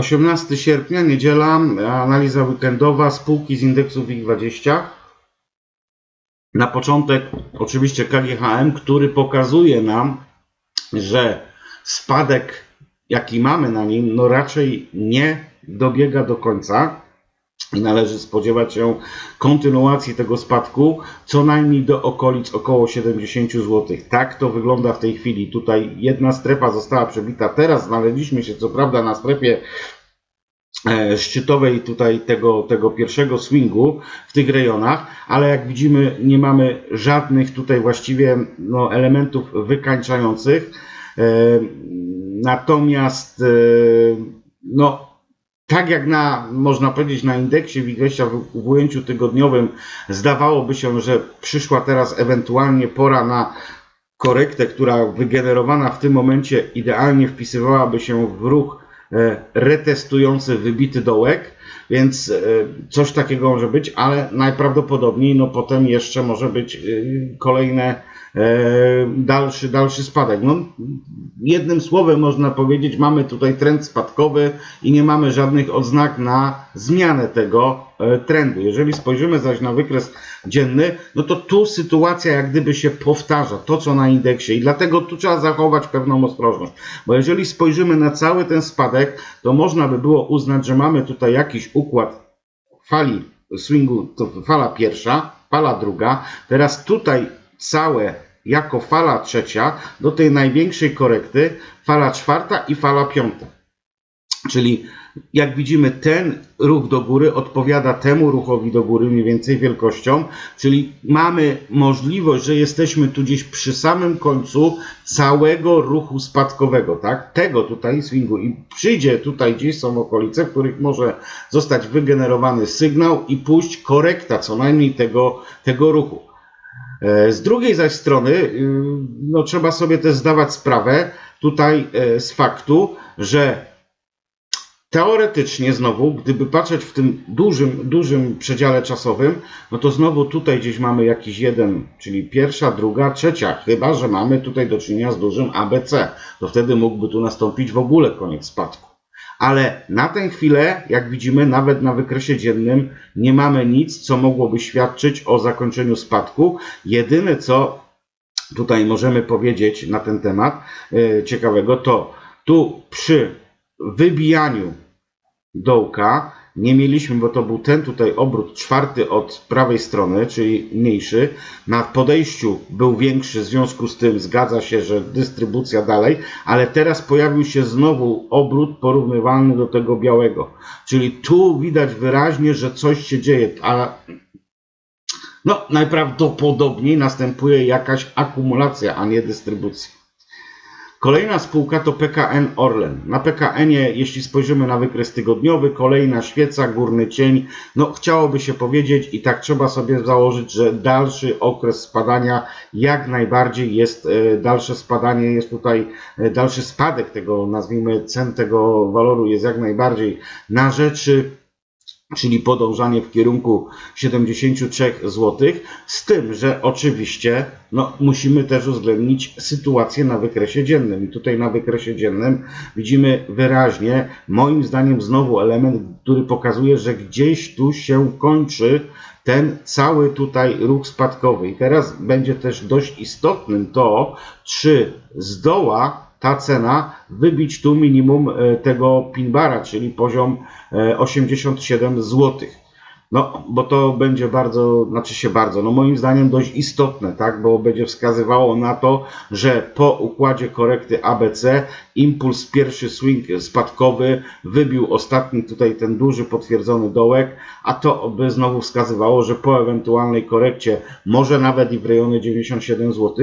18 sierpnia, niedziela, analiza weekendowa, spółki z indeksu WIG20. Na początek oczywiście KGHM, który pokazuje nam, że spadek, jaki mamy na nim, no raczej nie dobiega do końca należy spodziewać się kontynuacji tego spadku co najmniej do okolic około 70 zł. Tak to wygląda w tej chwili. Tutaj jedna strefa została przebita. Teraz znaleźliśmy się co prawda na strefie e, szczytowej tutaj tego, tego pierwszego swingu w tych rejonach, ale jak widzimy nie mamy żadnych tutaj właściwie no, elementów wykańczających. E, Natomiast e, no, tak jak na, można powiedzieć, na indeksie WIG20 w, ujęciu tygodniowym zdawałoby się, że przyszła teraz ewentualnie pora na korektę, która wygenerowana w tym momencie idealnie wpisywałaby się w ruch e, retestujący wybity dołek, więc e, coś takiego może być, ale najprawdopodobniej no potem jeszcze może być e, kolejne dalszy, dalszy spadek. No, jednym słowem można powiedzieć, mamy tutaj trend spadkowy i nie mamy żadnych odznak na zmianę tego e, trendu. Jeżeli spojrzymy zaś na wykres dzienny, no to tu sytuacja jak gdyby się powtarza, to co na indeksie i dlatego tu trzeba zachować pewną ostrożność, bo jeżeli spojrzymy na cały ten spadek, to można by było uznać, że mamy tutaj jakiś układ fali swingu, to fala pierwsza, fala druga, teraz tutaj całe jako fala trzecia do tej największej korekty, fala czwarta i fala piąta. Czyli jak widzimy, ten ruch do góry odpowiada temu ruchowi do góry mniej więcej wielkością, czyli mamy możliwość, że jesteśmy tu gdzieś przy samym końcu całego ruchu spadkowego, tak? Tego tutaj swingu i przyjdzie tutaj gdzieś są okolice, w których może zostać wygenerowany sygnał i pójść korekta co najmniej tego, tego ruchu. E, Z drugiej zaś strony, y, no, trzeba sobie też zdawać sprawę tutaj e, z faktu, że teoretycznie znowu, gdyby patrzeć w tym dużym, dużym przedziale czasowym, no to znowu tutaj gdzieś mamy jakiś jeden, czyli pierwsza, druga, trzecia, chyba że mamy tutaj do czynienia z dużym ABC, to wtedy mógłby tu nastąpić w ogóle koniec spadku. Ale na tę chwilę, jak widzimy, nawet na wykresie dziennym nie mamy nic, co mogłoby świadczyć o zakończeniu spadku. Jedyne, co tutaj możemy powiedzieć na ten temat e, ciekawego, to tu przy wybijaniu dołka nie mieliśmy, bo to był ten tutaj obrót czwarty od prawej strony, czyli mniejszy. Na podejściu był większy, w związku z tym zgadza się, że dystrybucja dalej, ale teraz pojawił się znowu obrót porównywalny do tego białego. Czyli tu widać wyraźnie, że coś się dzieje, a no, najprawdopodobniej następuje jakaś akumulacja, a nie dystrybucja. Kolejna spółka to PKN Orlen. Na PKN-ie, jeśli spojrzymy na wykres tygodniowy, kolejna świeca, górny cień. No, chciałoby się powiedzieć i tak trzeba sobie założyć, że dalszy okres spadania jak najbardziej jest, e, dalsze spadanie jest tutaj, e, dalszy spadek tego, nazwijmy, cen tego waloru jest jak najbardziej na rzeczy czyli podążanie w kierunku 73 zł, z tym, że oczywiście no, musimy też uwzględnić sytuację na wykresie dziennym. I tutaj na wykresie dziennym widzimy wyraźnie, moim zdaniem znowu element, który pokazuje, że gdzieś tu się kończy ten cały tutaj ruch spadkowy. I teraz będzie też dość istotnym to, czy zdoła ta cena wybić tu minimum e, tego pinbara, czyli poziom e, 87 zł. No, bo to będzie bardzo, znaczy się bardzo, no moim zdaniem dość istotne, tak, bo będzie wskazywało na to, że po układzie korekty ABC impuls pierwszy swing spadkowy wybił ostatni tutaj ten duży potwierdzony dołek, a to by znowu wskazywało, że po ewentualnej korekcie, może nawet i w rejonie 97 zł,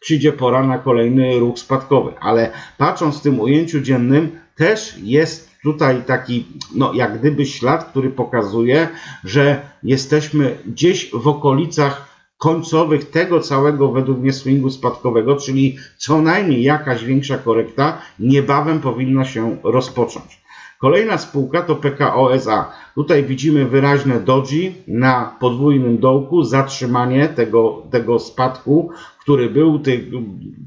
przyjdzie pora na kolejny ruch spadkowy, ale patrząc w tym ujęciu dziennym, też jest tutaj taki, no jak gdyby ślad, który pokazuje, że jesteśmy gdzieś w okolicach końcowych tego całego według mnie swingu spadkowego, czyli co najmniej jakaś większa korekta niebawem powinna się rozpocząć. Kolejna spółka to PKO SA. Tutaj widzimy wyraźne doji na podwójnym dołku, zatrzymanie tego, tego spadku, który był tej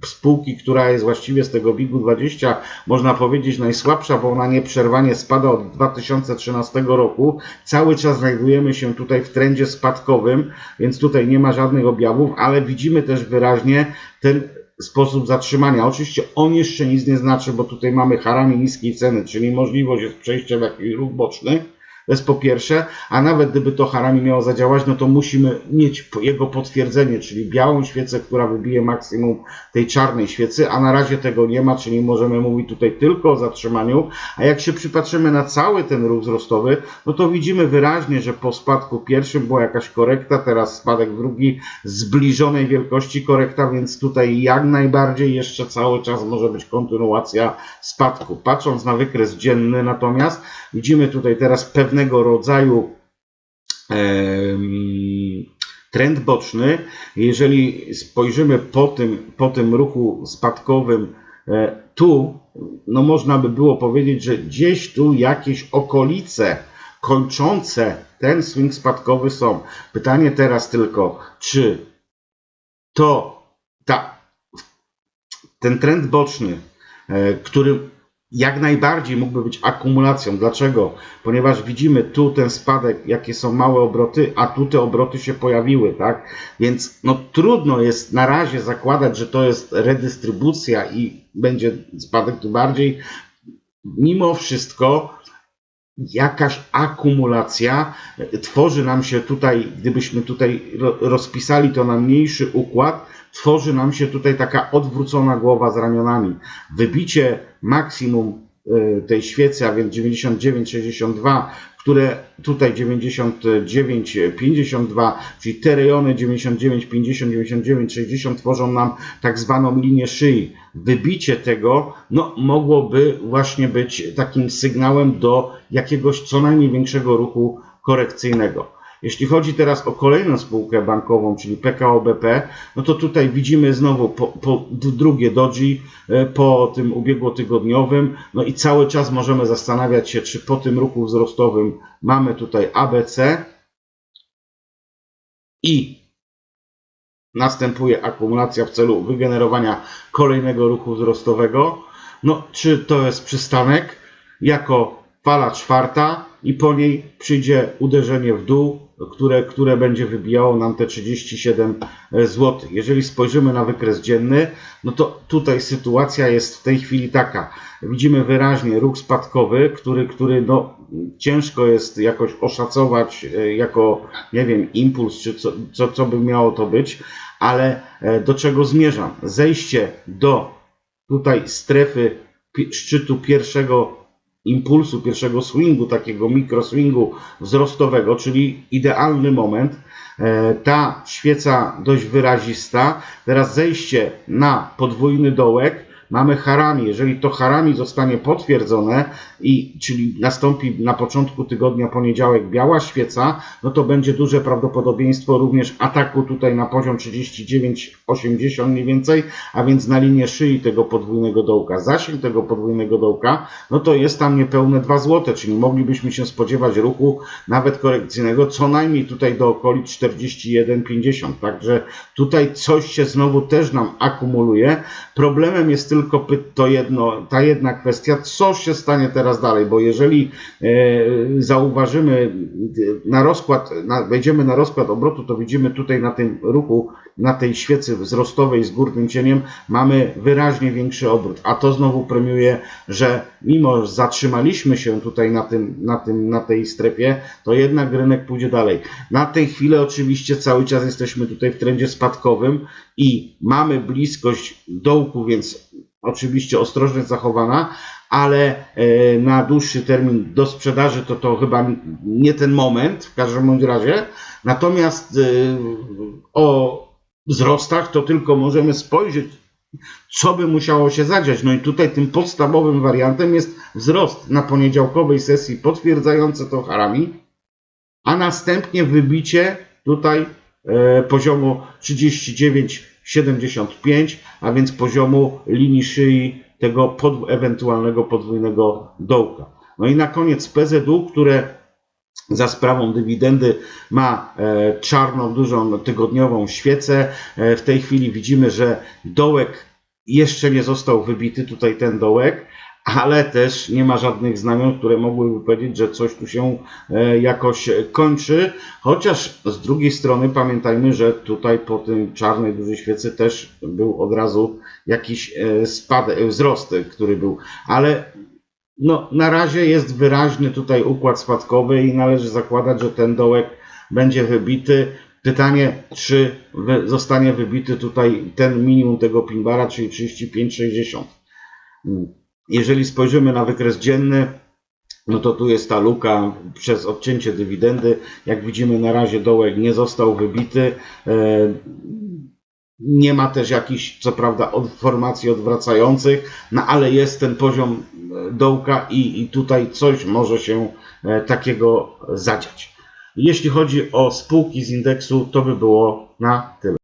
spółki, która jest właściwie z tego WIG-20, można powiedzieć najsłabsza, bo ona nieprzerwanie spada od 2013 roku. Cały czas znajdujemy się tutaj w trendzie spadkowym, więc tutaj nie ma żadnych objawów, ale widzimy też wyraźnie ten sposób zatrzymania. Oczywiście on jeszcze nic nie znaczy, bo tutaj mamy harami niskiej ceny, czyli możliwość jest przejścia w jakiś ruch boczny. To jest po pierwsze, a nawet gdyby to harami miało zadziałać, no to musimy mieć jego potwierdzenie, czyli białą świecę, która wybije maksimum tej czarnej świecy, a na razie tego nie ma, czyli możemy mówić tutaj tylko o zatrzymaniu. A jak się przypatrzymy na cały ten ruch wzrostowy, no to widzimy wyraźnie, że po spadku pierwszym była jakaś korekta, teraz spadek drugi zbliżonej wielkości korekta, więc tutaj jak najbardziej jeszcze cały czas może być kontynuacja spadku. Patrząc na wykres dzienny natomiast, widzimy tutaj teraz pewnego rodzaju trend boczny. Jeżeli spojrzymy po tym, po tym ruchu spadkowym, e, tu, no można by było powiedzieć, że gdzieś tu jakieś okolice kończące ten swing spadkowy są. Pytanie teraz tylko, czy to ta, ten trend boczny, e, który jak najbardziej mógłby być akumulacją. Dlaczego? Ponieważ widzimy tu ten spadek, jakie są małe obroty, a tu te obroty się pojawiły, tak? Więc no trudno jest na razie zakładać, że to jest redystrybucja i będzie spadek tu bardziej. Mimo wszystko jakaś akumulacja tworzy nam się tutaj, gdybyśmy tutaj ro- rozpisali to na mniejszy układ, tworzy nam się tutaj taka odwrócona głowa z ramionami. Wybicie maksimum e, tej świecy, a więc 99,62, które tutaj 99,52, czyli te rejony 99, 50, 99, 60 tworzą nam tak zwaną linię szyi. Wybicie tego no, mogłoby właśnie być takim sygnałem do jakiegoś co najmniej większego ruchu korekcyjnego. Jeśli chodzi teraz o kolejną spółkę bankową, czyli PKO BP, no to tutaj widzimy znowu po, po drugie doji e, po tym ubiegłotygodniowym, no i cały czas możemy zastanawiać się, czy po tym ruchu wzrostowym mamy tutaj ABC i następuje akumulacja w celu wygenerowania kolejnego ruchu wzrostowego. No, czy to jest przystanek? Jako fala czwarta i po niej przyjdzie uderzenie w dół, które, które będzie wybijało nam te 37 zł. Jeżeli spojrzymy na wykres dzienny, no to tutaj sytuacja jest w tej chwili taka. Widzimy wyraźnie ruch spadkowy, który, który no, ciężko jest jakoś oszacować e, jako, nie wiem, impuls, czy co, co, co by miało to być, ale e, do czego zmierzam? Zejście do tutaj strefy szczytu pierwszego impulsu, pierwszego swingu, takiego mikroswingu wzrostowego, czyli idealny moment. E, Ta świeca dość wyrazista. Teraz zejście na podwójny dołek. Mamy harami. Jeżeli to harami zostanie potwierdzone, i, czyli nastąpi na początku tygodnia poniedziałek biała świeca, no to będzie duże prawdopodobieństwo również ataku tutaj na poziom 39,80 mniej więcej, a więc na linię szyi tego podwójnego dołka. Zasięg tego podwójnego dołka, no to jest tam niepełne 2 zł, czyli moglibyśmy się spodziewać ruchu nawet korekcyjnego co najmniej tutaj do okolic 41,50. Także tutaj coś się znowu też nam akumuluje. Problemem jest tylko py- to jedno, ta jedna kwestia, co się stanie teraz dalej, bo jeżeli e, zauważymy e, na rozkład, na, wejdziemy na rozkład obrotu, to widzimy tutaj na tym ruchu, na tej świecy wzrostowej z górnym cieniem mamy wyraźnie większy obrót, a to znowu premiuje, że mimo że zatrzymaliśmy się tutaj na, tym, na, tym, na tej strefie, to jednak rynek pójdzie dalej. Na tej chwili oczywiście cały czas jesteśmy tutaj w trendzie spadkowym i mamy bliskość dołku, więc oczywiście ostrożność zachowana, ale e, na dłuższy termin do sprzedaży to to chyba nie ten moment w każdym bądź razie. Natomiast e, o wzrostach to tylko możemy spojrzeć, co by musiało się zadziać. No i tutaj tym podstawowym wariantem jest wzrost na poniedziałkowej sesji potwierdzający to harami, a następnie wybicie tutaj e, poziomu 39 75, a więc poziomu linii szyi tego pod, ewentualnego podwójnego dołka. No i na koniec PZU, które za sprawą dywidendy ma e, czarną, dużą tygodniową świecę. E, w tej chwili widzimy, że dołek jeszcze nie został wybity, tutaj ten dołek, ale też nie ma żadnych znamion, które mogłyby powiedzieć, że coś tu się e, jakoś kończy. Chociaż z drugiej strony pamiętajmy, że tutaj po tym czarnej dużej świecy też był od razu jakiś e, spadek, wzrost, który był, ale no, na razie jest wyraźny tutaj układ spadkowy i należy zakładać, że ten dołek będzie wybity. Pytanie, czy zostanie wybity tutaj ten minimum tego pinbara, czyli 35,60. Jeżeli spojrzymy na wykres dzienny, no to tu jest ta luka przez odcięcie dywidendy. Jak widzimy, na razie dołek nie został wybity. E, Nie ma też jakichś, co prawda, formacji odwracających, no ale jest ten poziom e, dołka i, i tutaj coś może się e, takiego zadziać. Jeśli chodzi o spółki z indeksu, to by było na tyle.